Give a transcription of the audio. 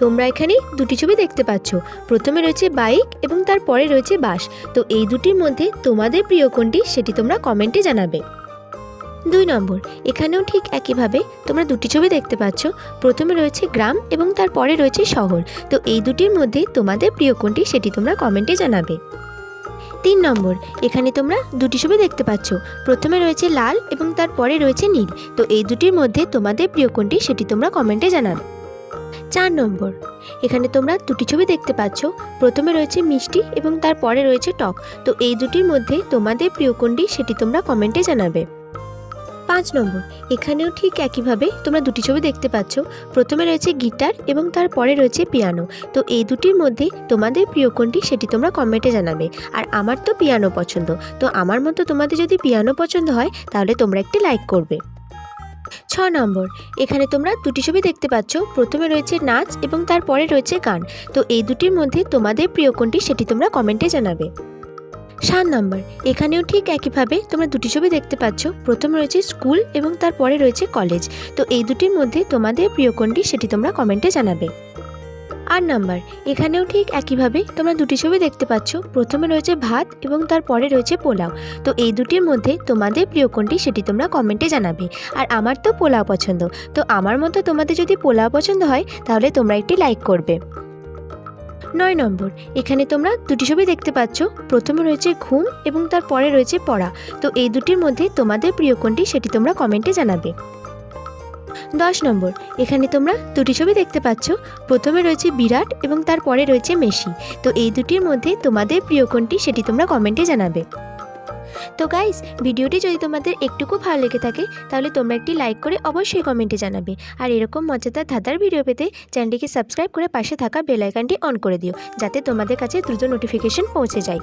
তোমরা এখানে দুটি ছবি দেখতে পাচ্ছ। প্রথমে রয়েছে বাইক এবং তারপরে রয়েছে বাস। তো এই দুটির মধ্যে তোমাদের প্রিয় কোনটি সেটি তোমরা কমেন্টে জানাবে। দুই নম্বর, এখানেও ঠিক একইভাবে তোমরা দুটি ছবি দেখতে পাচ্ছ। প্রথমে রয়েছে গ্রাম এবং তারপরে রয়েছে শহর। তো এই দুটির মধ্যে তোমাদের প্রিয় কোনটি সেটি তোমরা কমেন্টে জানাবে। তিন নম্বর, এখানে তোমরা দুটি ছবি দেখতে পাচ্ছ। প্রথমে রয়েছে লাল এবং তারপরে রয়েছে নীল। তো এই দুটির মধ্যে তোমাদের প্রিয় কোনটি সেটি তোমরা কমেন্টে জানাবে। চার নম্বর। এখানে তোমরা দুটি ছবি দেখতে পাচ্ছ। প্রথমে রয়েছে মিষ্টি এবং তারপরে রয়েছে টক। তো এই দুটির মধ্যে তোমাদের প্রিয় কোনটি সেটি তোমরা কমেন্টে জানাবে। পাঁচ নম্বর। এখানেও ঠিক একইভাবে তোমরা দুটি ছবি দেখতে পাচ্ছ। প্রথমে রয়েছে গিটার এবং তারপরে রয়েছে পিয়ানো। তো এই দুটির মধ্যে তোমাদের প্রিয় কোনটি সেটি তোমরা কমেন্টে জানাবে। আর আমার তো পিয়ানো পছন্দ। তো আমার মতো তোমাদের যদি পিয়ানো পছন্দ হয়, তাহলে তোমরা একটি লাইক করবে। ছ নম্বর। এখানে তোমরা দুটি ছবি দেখতে পাচ্ছ। প্রথমে রয়েছে নাচ এবং তারপরে রয়েছে গান। তো এই দুটির মধ্যে তোমাদের প্রিয় কোনটি সেটি তোমরা কমেন্টে জানাবে। সাত নম্বর। এখানেও ঠিক একইভাবে তোমরা দুটি ছবি দেখতে পাচ্ছ। প্রথমে রয়েছে স্কুল এবং তারপরে রয়েছে কলেজ। তো এই দুটির মধ্যে তোমাদের প্রিয় কোনটি সেটি তোমরা কমেন্টে জানাবে। আট নাম্বার, এখানেও ঠিক একইভাবে তোমরা দুটি ছবি দেখতে পাচ্ছ। প্রথমে রয়েছে ভাত এবং তারপরে রয়েছে পোলাও। তো এই দুটির মধ্যে তোমাদের প্রিয় কোনটি সেটি তোমরা কমেন্টে জানাবে। আর আমার তো পোলাও পছন্দ। তো আমার মতো তোমাদের যদি পোলাও পছন্দ হয়, তাহলে তোমরা একটি লাইক করবে। নয় নম্বর, এখানে তোমরা দুটি ছবি দেখতে পাচ্ছ। প্রথমে রয়েছে ঘুম এবং তারপরে রয়েছে পড়া। তো এই দুটির মধ্যে তোমাদের প্রিয় কোনটি সেটি তোমরা কমেন্টে জানাবে। দশ নম্বর, এখানে তোমরা দুটি ছবি দেখতে পাচ্ছ। প্রথমে রয়েছে বিরাট এবং তারপরে রয়েছে মেসি। তো এই দুটির মধ্যে তোমাদের প্রিয় কোনটি সেটি তোমরা কমেন্টে জানাবে। তো গাইস ভিডিওটি যদি তোমাদের একটুকু ভালো লেগে থাকে, তাহলে তোমরা একটি লাইক করে অবশ্যই কমেন্টে জানাবে। আর এরকম মজাদার ধাঁধার ভিডিও পেতে চ্যানেলটিকে সাবস্ক্রাইব করে পাশে থাকা বেলাইকানটি অন করে দিও, যাতে তোমাদের কাছে দ্রুত নোটিফিকেশন পৌঁছে যায়।